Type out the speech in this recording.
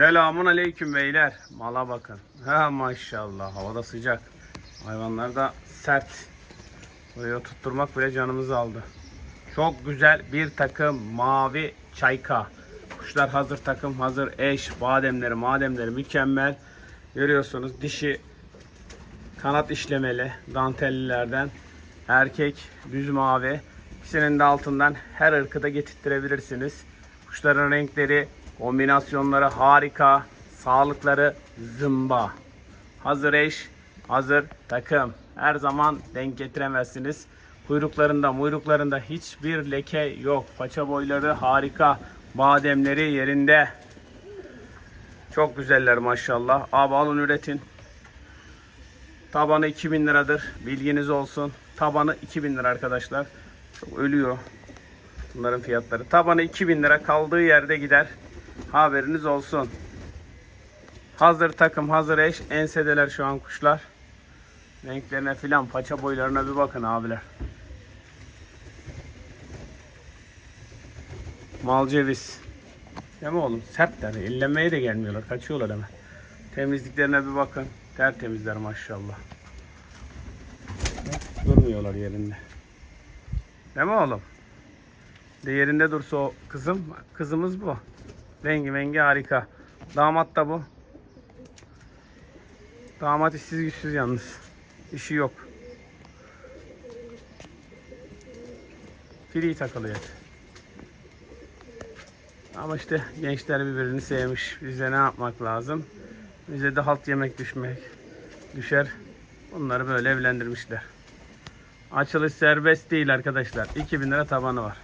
Selamun aleyküm beyler. Mala bakın. Ha maşallah havada sıcak. Hayvanlar da sert. Buraya tutturmak bile canımızı aldı. Çok güzel bir takım mavi çayka. Kuşlar hazır takım hazır eş bademleri mademleri mükemmel. Görüyorsunuz dişi kanat işlemeli dantellilerden erkek düz mavi. İkisinin de altından her ırkı da getirttirebilirsiniz. Kuşların renkleri, kombinasyonları harika. Sağlıkları zımba. Hazır eş, hazır takım. Her zaman denk getiremezsiniz. Kuyruklarında, muyruklarında hiçbir leke yok. Paça boyları harika. Bademleri yerinde. Çok güzeller maşallah. Abi alın üretin. Tabanı 2000 liradır. Bilginiz olsun. Tabanı 2000 lira arkadaşlar. Çok ölüyor. Bunların fiyatları. Tabanı 2000 lira kaldığı yerde gider. Haberiniz olsun. Hazır takım, hazır eş. Ensedeler şu an kuşlar. Renklerine filan, paça boylarına bir bakın abiler. Mal ceviz. Değil mi oğlum? Sertler. Ellemeye de gelmiyorlar. Kaçıyorlar hemen. Temizliklerine bir bakın. Tertemizler maşallah. Durmuyorlar yerinde. Değil mi oğlum? De yerinde dursa o kızım. Kızımız bu. Rengi mengi harika. Damat da bu. Damat işsiz güçsüz yalnız. İşi yok. Free takılıyor. Ama işte gençler birbirini sevmiş. Bize ne yapmak lazım? Bize de halt yemek düşmek düşer. Bunları böyle evlendirmişler. Açılış serbest değil arkadaşlar. 2000 lira tabanı var.